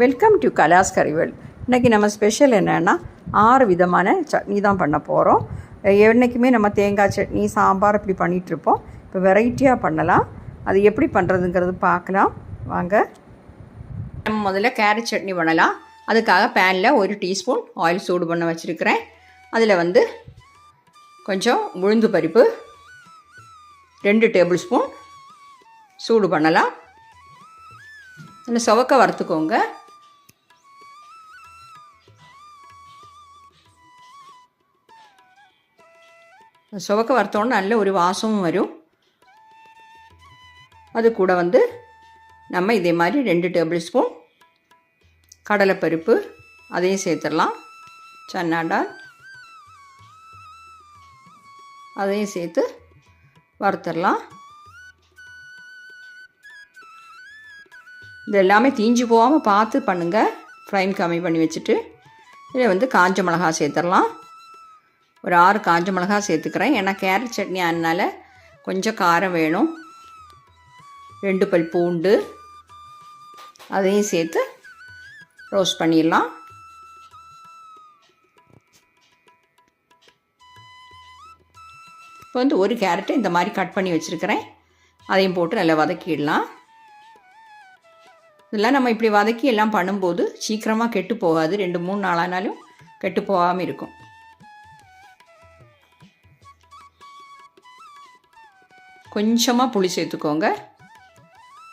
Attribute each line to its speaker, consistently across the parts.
Speaker 1: Welcome to கலாஸ் கறிவல் இன்றைக்கி நம்ம special என்னென்னா ஆறு விதமான சட்னி தான் பண்ண போகிறோம் என்றைக்குமே நம்ம தேங்காய் சட்னி சாம்பார் இப்படி பண்ணிகிட்ருப்போம் இப்போ வெரைட்டியாக பண்ணலாம். அது எப்படி பண்ணுறதுங்கிறது பார்க்கலாம். வாங்க. நம்ம முதல்ல கேரட் சட்னி பண்ணலாம். அதுக்காக பேனில் ஒரு டீஸ்பூன் ஆயில் சூடு பண்ண வச்சுருக்கிறேன். அதில் வந்து கொஞ்சம் உளுந்து பருப்பு ரெண்டு டேபிள் ஸ்பூன் சூடு பண்ணலாம். நல்ல சுவக்க வறுத்துக்கோங்க. சுவக்க வறுத்தோன்னு நல்ல ஒரு வாசமும் வரும் அது கூட வந்து நம்ம இதே மாதிரி ரெண்டு டேபிள் ஸ்பூன் கடலைப்பருப்பு அதையும் சேர்த்துடலாம் சன்னாடால் அதையும் சேர்த்து வறுத்துடலாம் இது எல்லாமே தீஞ்சு போகாமல் பார்த்து பண்ணுங்கள் ஃப்ளைம் கம்மி பண்ணி வச்சுட்டு இதில் வந்து காஞ்ச மிளகா சேர்த்துடலாம் ஒரு ஆறு காஞ்ச மிளகா சேர்த்துக்கிறேன். ஏன்னா கேரட் சட்னி அதனால் கொஞ்சம் காரம் வேணும். ரெண்டு பல் பூண்டு. அதையும் சேர்த்து ரோஸ்ட் பண்ணிடலாம். இப்போ வந்து ஒரு கேரட்டை இந்த மாதிரி கட் பண்ணி வச்சுருக்கிறேன். அதையும் போட்டு நல்லா வதக்கிடலாம். இதெல்லாம் நம்ம இப்படி வதக்கி எல்லாம் பண்ணும்போது சீக்கிரமாக கெட்டு போகாது. ரெண்டு மூணு நாளானாலும் கெட்டு போகாமல் இருக்கும். கொஞ்சமாக புளி சேர்த்துக்கோங்க.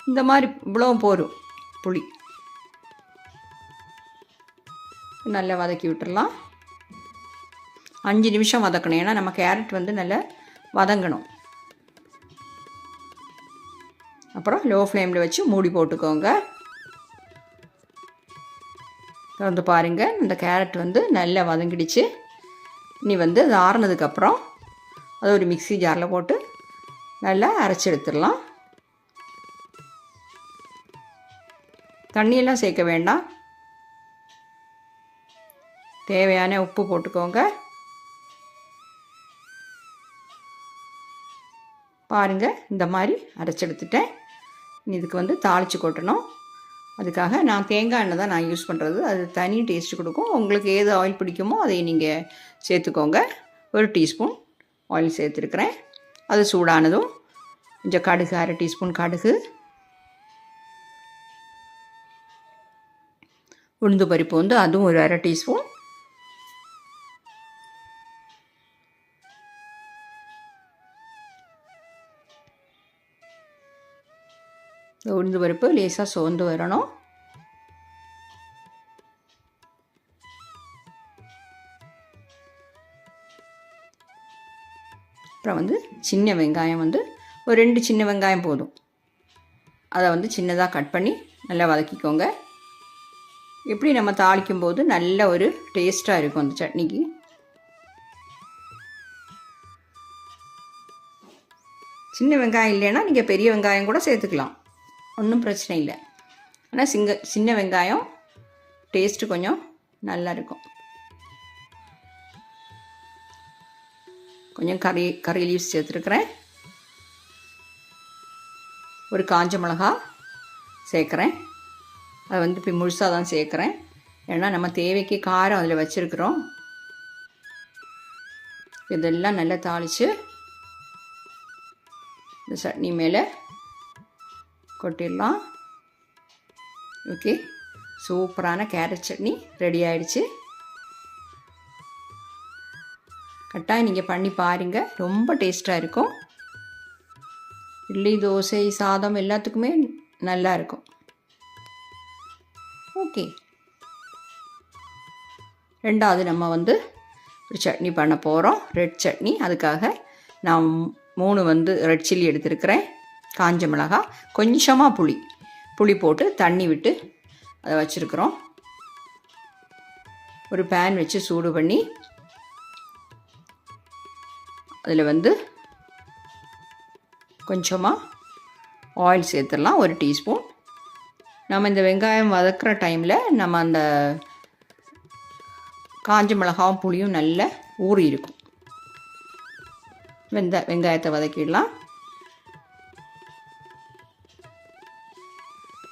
Speaker 1: இந்த மாதிரி இவ்வளோ போரும் புளி. நல்லா வதக்கி விட்டுடலாம் அஞ்சு நிமிஷம் வதக்கணும். ஏன்னா நம்ம கேரட் வந்து நல்லா வதங்கணும். அப்புறம் லோ ஃப்ளேமில் வச்சு மூடி போட்டுக்கோங்க. திறந்து பாருங்கள் இந்த கேரட் வந்து நல்லா வதங்கிடுச்சு. இனி வந்து அது ஆறுனதுக்கப்புறம் அதை ஒரு மிக்சி ஜாரில் போட்டு நல்லா அரைச்சி எடுத்துடலாம். தண்ணியெல்லாம் சேர்க்க வேண்டாம். தேவையான உப்பு போட்டுக்கோங்க. பாருங்கள் இந்த மாதிரி அரைச்செடுத்துட்டேன் இதுக்கு வந்து தாளித்து கொட்டணும். அதுக்காக நான் தேங்காய் எண்ணெய் தான் நான் யூஸ் பண்ணுறது அது தனி டேஸ்ட் கொடுக்கும். உங்களுக்கு ஏது ஆயில் பிடிக்குமோ அதை நீங்கள் சேர்த்துக்கோங்க. ஒரு டீஸ்பூன் ஆயில் சேர்த்துருக்குறேன். அது சூடானதும் கொஞ்சம் கடுகு அரை டீஸ்பூன் கடுகு உளுந்து பருப்பு வந்து அதுவும் ஒரு அரை டீஸ்பூன். உளுந்து பருப்பு லேசாக சோர்ந்து வரணும். அப்புறம் வந்து சின்ன வெங்காயம் வந்து ஒரு ரெண்டு சின்ன வெங்காயம் போதும். அதை வந்து சின்னதாக கட் பண்ணி நல்லா வதக்கிக்கோங்க. எப்படி நம்ம தாளிக்கும் போது நல்ல ஒரு டேஸ்ட்டாக இருக்கும் அந்த சட்னிக்கு? சின்ன வெங்காயம் இல்லைன்னா நீங்கள் பெரிய வெங்காயம் கூட சேர்த்துக்கலாம். ஒன்றும் பிரச்சனை இல்லை. ஆனால் சிங்க சின்ன வெங்காயம் டேஸ்ட்டு கொஞ்சம் நல்லா கொஞ்சம் கறி கறி லீவ்ஸ் சேர்த்துருக்குறேன். ஒரு காஞ்ச மிளகா சேர்க்குறேன். அதை வந்து இப்போ முழுசாக தான் சேர்க்குறேன். ஏன்னா நம்ம தேவைக்கு காரம் அதில் வச்சுருக்குறோம். இதெல்லாம் நல்லா தாளித்து இந்த சட்னி மேலே கொட்டிடலாம். ஓகே. சூப்பரான கேரட் சட்னி ரெடி ஆயிடுச்சு. கட்டாயம் நீங்கள் பண்ணி பாருங்கள் ரொம்ப டேஸ்ட்டாக இருக்கும். இட்லி தோசை சாதம் எல்லாத்துக்குமே நல்லா இருக்கும். ஓகே. ரெண்டாவது நம்ம வந்து ஒரு சட்னி பண்ண போகிறோம் ரெட் சட்னி. அதுக்காக நான் மூணு வந்து ரெட் சில்லி எடுத்துருக்கிறேன். காஞ்ச மிளகாய் கொஞ்சமாக புளி. புளி போட்டு தண்ணி விட்டு அதை வச்சுருக்குறோம். ஒரு பேன் வச்சு சூடு பண்ணி அதில் வந்து கொஞ்சமாக ஆயில் சேர்த்துடலாம் ஒரு டீஸ்பூன். நம்ம இந்த வெங்காயம் வதக்குற டைமில் நம்ம அந்த காஞ்ச மிளகாவும் புளியும் நல்லா ஊறி இருக்கும். வெந்த வெங்காயத்தை வதக்கிடலாம்.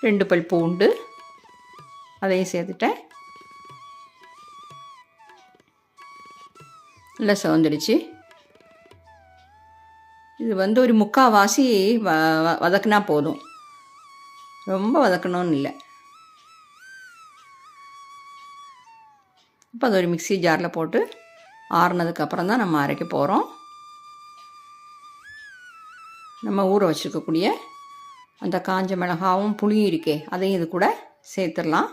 Speaker 1: ரெண்டு பல் பூண்டு அதையும் சேர்த்துட்டேன். நல்லா சிவந்துடுச்சு. இது வந்து ஒரு முக்கால்வாசி வ வ- வதக்குனா போதும். ரொம்ப வதக்கணும்னு இல்லை. இப்போ அது ஒரு மிக்ஸி ஜாரில் போட்டு ஆறுனதுக்கப்புறம் தான் நம்ம அரைக்க போகிறோம் நம்ம ஊற வச்சுருக்கக்கூடிய அந்த காஞ்ச மிளகாவும் புளியும் இருக்கே அதையும் இது கூட சேர்த்துடலாம்.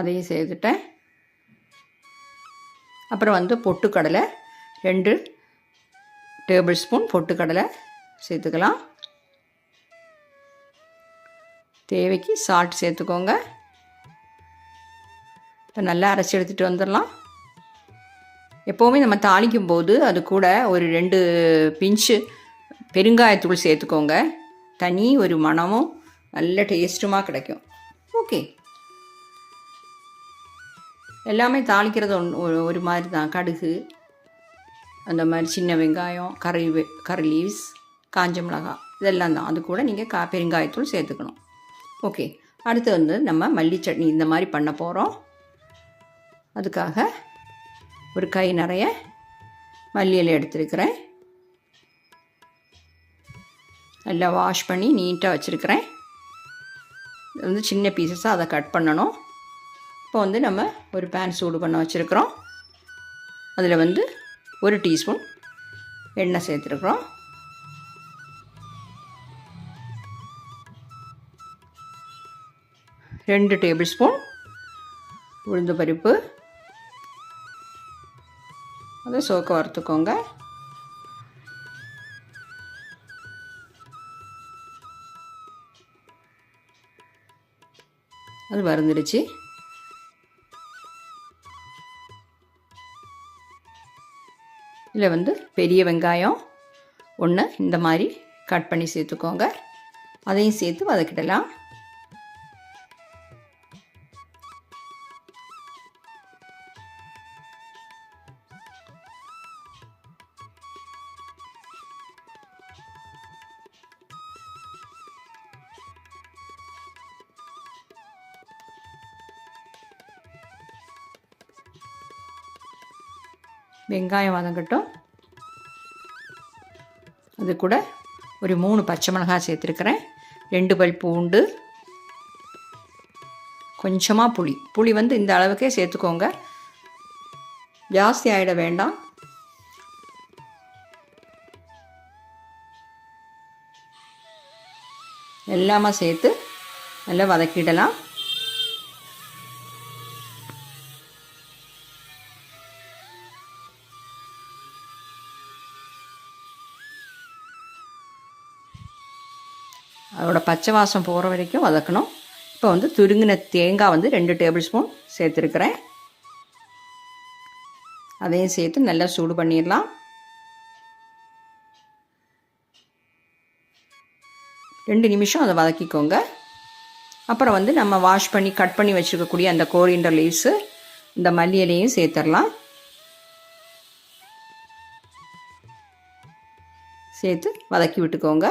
Speaker 1: அதையும் சேர்த்துட்டேன். அப்புறம் வந்து பொட்டுக்கடலை ரெண்டு டேபிள் ஸ்பூன் பொட்டுக்கடலை சேர்த்துக்கலாம். தேவைக்கு சால்ட் சேர்த்துக்கோங்க. இப்போ நல்லா அரைச்சி எடுத்துகிட்டு வந்துடலாம். எப்போவுமே நம்ம தாளிக்கும் போது அது கூட ஒரு ரெண்டு பிஞ்சு பெருங்காயத்தூள் சேர்த்துக்கோங்க. தனி ஒரு மணமும் நல்ல டேஸ்ட்டுமாக கிடைக்கும். ஓகே எல்லாமே தாளிக்கிறது ஒன்று ஒரு ஒரு மாதிரி தான் கடுகு அந்த மாதிரி சின்ன வெங்காயம் கறி வெ- கறி லீவ்ஸ் காஞ்ச மிளகாய் இதெல்லாம் தான். அது கூட நீங்கள் கா பெருங்காயத்தூள் சேர்த்துக்கணும். ஓகே. அடுத்து வந்து நம்ம மல்லி சட்னி இந்த மாதிரி பண்ண போகிறோம் அதுக்காக ஒரு கை நிறைய மல்லி எடுத்துருக்கிறேன். நல்லா வாஷ் பண்ணி நீட்டாக வச்சுருக்கிறேன். வந்து சின்ன பீசஸாக அதை கட் பண்ணணும். இப்போ வந்து நம்ம ஒரு பேன் சூடு பண்ண வச்சுருக்கிறோம். அதில் வந்து ஒரு டீஸ்பூன் எண்ணெய் சேர்த்துருக்குறோம். ரெண்டு டேபிள் ஸ்பூன் உளுந்து பருப்பு. அதை சோக்க வறுத்துக்கோங்க. அது வறுந்துடுச்சு. இதில் வந்து பெரிய வெங்காயம் ஒன்று இந்த மாதிரி கட் பண்ணி சேர்த்துக்கோங்க. அதையும் சேர்த்து வதக்கிடலாம். வெங்காயம் வதங்கட்டும். அது கூட ஒரு மூணு பச்சை மிளகாய் சேர்த்துருக்கிறேன். ரெண்டு பல் பூண்டு. கொஞ்சமாக புளி. புளி வந்து இந்த அளவுக்கே சேர்த்துக்கோங்க. ஜாஸ்தி ஆகிட வேண்டாம். எல்லாமே சேர்த்து நல்லா வதக்கிடலாம். பச்சை வாசம் போகிற வரைக்கும் வதக்கணும். இப்போ வந்து துருங்கின தேங்காய் வந்து ரெண்டு டேபிள் ஸ்பூன் சேர்த்துருக்குறேன். அதையும் சேர்த்து நல்லா சூடு பண்ணிடலாம். ரெண்டு நிமிஷம் அதை வதக்கிக்கோங்க. அப்புறம் வந்து நம்ம வாஷ் பண்ணி கட் பண்ணி வச்சுருக்கக்கூடிய அந்த கோரியண்டர் லீவ்ஸு இந்த மல்லி இலையும் சேர்த்துடலாம். சேர்த்து வதக்கி விட்டுக்கோங்க.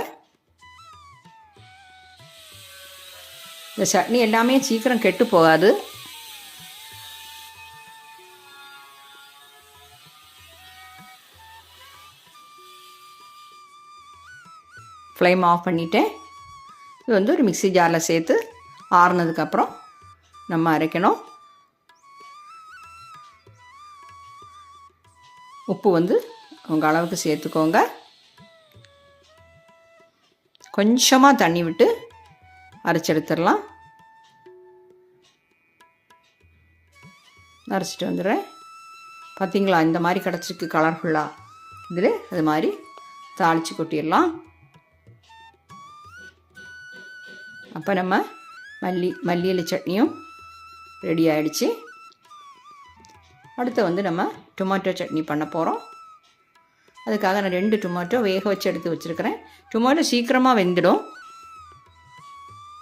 Speaker 1: இந்த சட்னி எல்லாமே சீக்கிரம் கெட்டு போகாது. ஃப்ளேம் ஆஃப் பண்ணிட்டேன். இது வந்து ஒரு மிக்சி ஜாரில் சேர்த்து ஆறுனதுக்கப்புறம் நம்ம அரைக்கணும். உப்பு வந்து உங்கள் அளவுக்கு சேர்த்துக்கோங்க. கொஞ்சமாக தண்ணி விட்டு அரைச்செடுத்துடலாம் அரைச்சிட்டு வந்துடுறேன். பார்த்தீங்களா இந்த மாதிரி கிடச்சிருக்கு கலர்ஃபுல்லாக இதில் அது மாதிரி தாளித்து கொட்டிடலாம். அப்போ நம்ம மல்லி மல்லி சட்னியும் ரெடி ஆகிடுச்சு அடுத்து வந்து நம்ம டொமேட்டோ சட்னி பண்ண போகிறோம் அதுக்காக நான் ரெண்டு டொமேட்டோ வேக வச்சு எடுத்து வச்சுருக்கிறேன். டொமேட்டோ சீக்கிரமாக வெந்துடும்.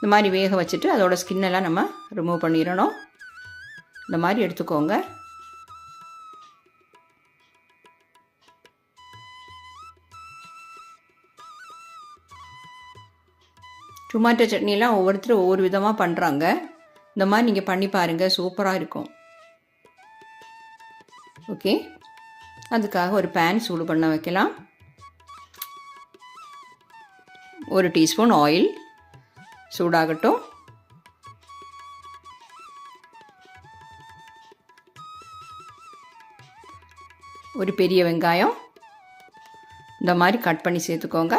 Speaker 1: இந்த மாதிரி வேக வச்சுட்டு அதோடய ஸ்கின்னெல்லாம் நம்ம ரிமூவ் பண்ணிடணும். இந்த மாதிரி எடுத்துக்கோங்க. டொமேட்டோ சட்னிலாம் ஒவ்வொருத்தரும் ஒவ்வொரு விதமாக பண்ணுறாங்க இந்த மாதிரி நீங்கள் பண்ணி பாருங்கள் சூப்பராக இருக்கும். ஓகே அதுக்காக ஒரு பேன் சூடு பண்ண வைக்கலாம். ஒரு டீஸ்பூன் ஆயில் சூடாகட்டும். ஒரு பெரிய வெங்காயம். இந்த மாதிரி கட் பண்ணி சேர்த்துக்கோங்க.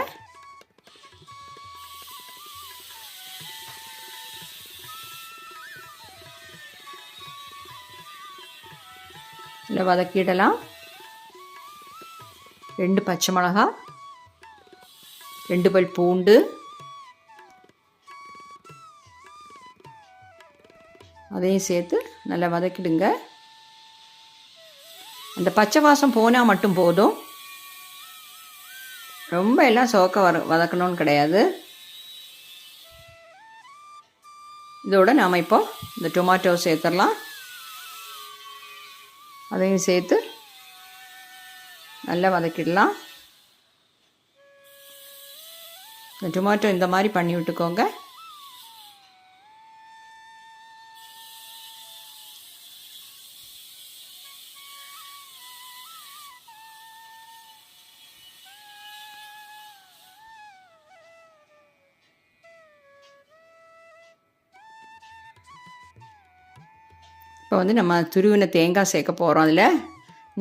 Speaker 1: இதில் வதக்கிடலாம். ரெண்டு பச்சை மிளகா ரெண்டு பல் பூண்டு அதையும் சேர்த்து நல்லா வதக்கிடுங்க. அந்த பச்சை வாசம் போனால் மட்டும் போதும். ரொம்ப எல்லாம் சோக்க வர வதக்கணும்னு கிடையாது. இதோட நாம் இப்போ இந்த டொமாட்டோ சேர்த்துடலாம். அதையும் சேர்த்து நல்லா வதக்கிடலாம். இந்த டொமாட்டோ இந்த மாதிரி பண்ணி விட்டுக்கோங்க. இப்போ வந்து நம்ம துருவின தேங்காய் சேர்க்க போகிறோம் அதில்.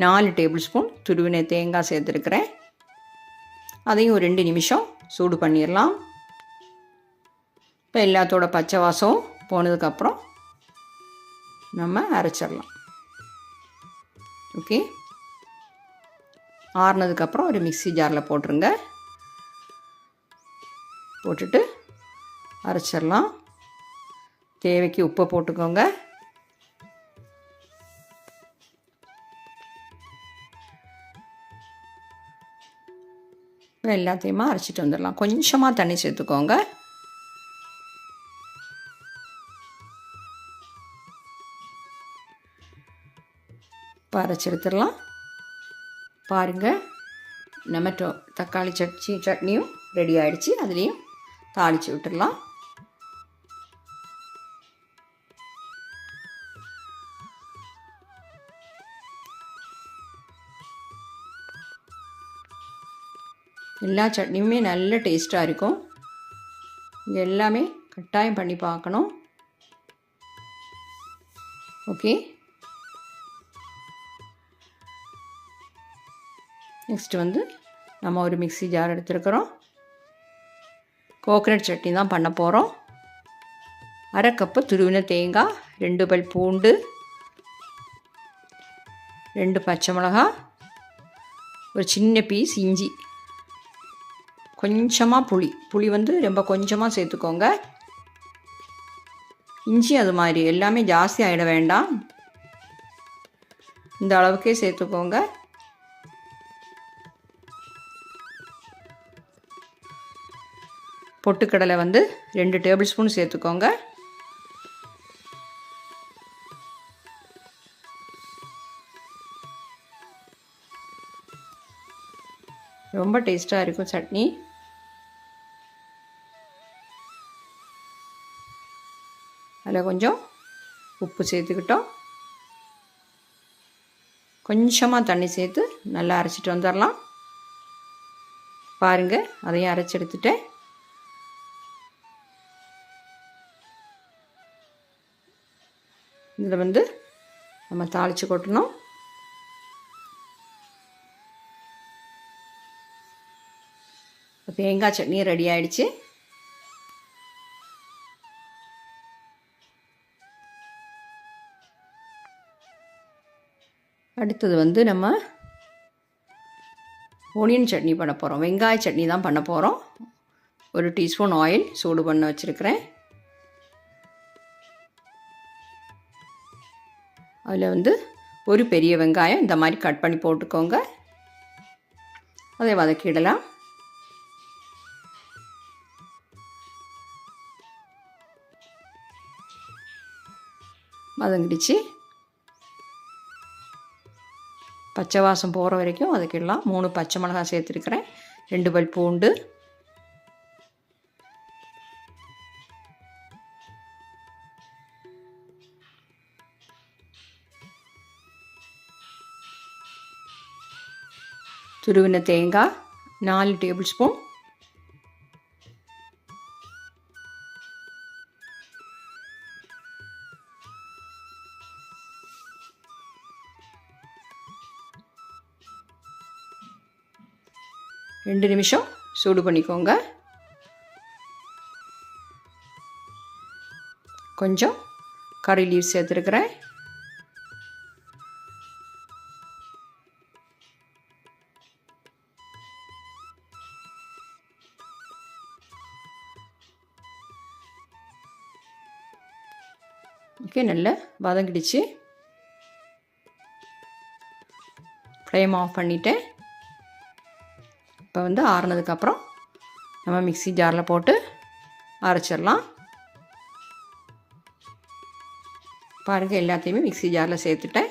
Speaker 1: நாலு டேபிள் ஸ்பூன் துருவின தேங்காய் சேர்த்துருக்குறேன். அதையும் ஒரு ரெண்டு நிமிஷம் சூடு பண்ணிடலாம் இப்போ எல்லாத்தோட பச்சை வாசம் போனதுக்கப்புறம் நம்ம அரைச்சிடலாம் ஓகே. ஆறுனதுக்கப்புறம் ஒரு மிக்சி ஜாரில் போட்டுருங்க. போட்டுட்டு அரைச்சிடலாம் தேவைக்கு உப்பை போட்டுக்கோங்க. எல்லாத்தையுமா அரைச்சிட்டு வந்துடலாம். கொஞ்சமாக தண்ணி சேர்த்துக்கோங்க. இப்போ அரைச்சி எடுத்துடலாம். பாருங்கள் நம்ம தக்காளி சட்னி சட்னியும் ரெடி ஆகிடுச்சி அதுலேயும் தாளித்து விட்டுடலாம். எல்லா சட்னியுமே நல்ல டேஸ்ட்டாக இருக்கும். இது எல்லாமே கட்டாயம் பண்ணி பார்க்கணும். ஓகே நெக்ஸ்ட் வந்து நம்ம ஒரு மிக்சி ஜார் எடுத்துருக்குறோம். கோகனட் சட்னி தான் பண்ண போகிறோம் அரை கப்பு துருவின தேங்காய் ரெண்டு பல் பூண்டு ரெண்டு பச்சை மிளகா ஒரு சின்ன பீஸ் இஞ்சி. கொஞ்சமாக புளி. புளி வந்து ரொம்ப கொஞ்சமாக சேர்த்துக்கோங்க. இஞ்சி அது மாதிரி எல்லாமே ஜாஸ்தி ஆகிட வேண்டாம். இந்த அளவுக்கே சேர்த்துக்கோங்க. பொட்டுக்கடலை வந்து ரெண்டு டேபிள் ஸ்பூன் சேர்த்துக்கோங்க. ரொம்ப டேஸ்ட்டாக இருக்கும் சட்னி. அதில் கொஞ்சம் உப்பு சேர்த்துக்கிட்டோம். கொஞ்சமாக தண்ணி சேர்த்து நல்லா அரைச்சிட்டு வந்துடலாம். பாருங்கள் அதையும் அரைச்சி எடுத்துட்டேன். இதில் வந்து நம்ம தாளித்து கொட்டணும். தேங்காய் சட்னி ரெடி ஆகிடுச்சு அடுத்தது வந்து நம்ம ஒனியன் சட்னி பண்ண போகிறோம் வெங்காய சட்னி தான் பண்ண போகிறோம் ஒரு டீஸ்பூன் ஆயில் சூடு பண்ண வச்சுருக்கிறேன். அதில் வந்து ஒரு பெரிய வெங்காயம் இந்த மாதிரி கட் பண்ணி போட்டுக்கோங்க. அதை வதக்கிடலாம் வதங்கிடுச்சு. பச்சை வாசம் போகிற வரைக்கும் அதுக்கெல்லாம் மூணு பச்சை மிளகாய் சேர்த்துருக்குறேன். ரெண்டு பல் பூண்டு. துருவின தேங்காய் நாலு டேபிள் ஸ்பூன். ரெண்டு நிமிஷம் சூடு பண்ணிக்கோங்க. கொஞ்சம் கறி லீவ் சேர்த்துருக்குறேன். ஓகே நல்லா வதங்கிடுச்சு. ஃப்ளேம் ஆஃப் பண்ணிவிட்டேன் இப்போ வந்து ஆறுனதுக்கப்புறம் நம்ம மிக்சி ஜாரில் போட்டு அரைச்சிடலாம். பாருங்கள் எல்லாத்தையுமே மிக்ஸி ஜாரில் சேர்த்துட்டேன்.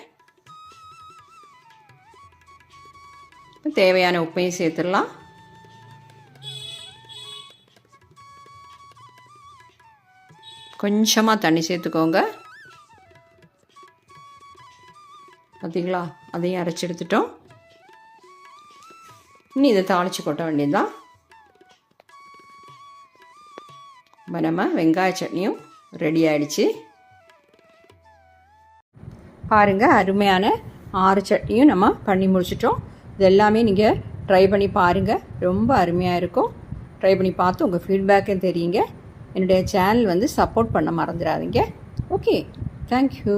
Speaker 1: இப்போ தேவையான உப்பையும் சேர்த்துடலாம். கொஞ்சமாக தண்ணி சேர்த்துக்கோங்க. பார்த்தீங்களா? அதையும் அரைச்சி எடுத்துட்டோம். இனி இதை தாளித்து கொட்ட வேண்டியதுதான் இப்போ நம்ம வெங்காய சட்னியும் ரெடி ஆயிடுச்சு பாருங்கள் அருமையான ஆறு சட்னியும் நம்ம பண்ணி முடிச்சிட்டோம் இது எல்லாமே நீங்கள் ட்ரை பண்ணி பாருங்கள் ரொம்ப அருமையாக இருக்கும் ட்ரை பண்ணி பார்த்து உங்கள் ஃபீட்பேக்கும் தெரியுங்க என்னுடைய சேனல் வந்து சப்போர்ட் பண்ண மறந்துடாதீங்க ஓகே தேங்க்யூ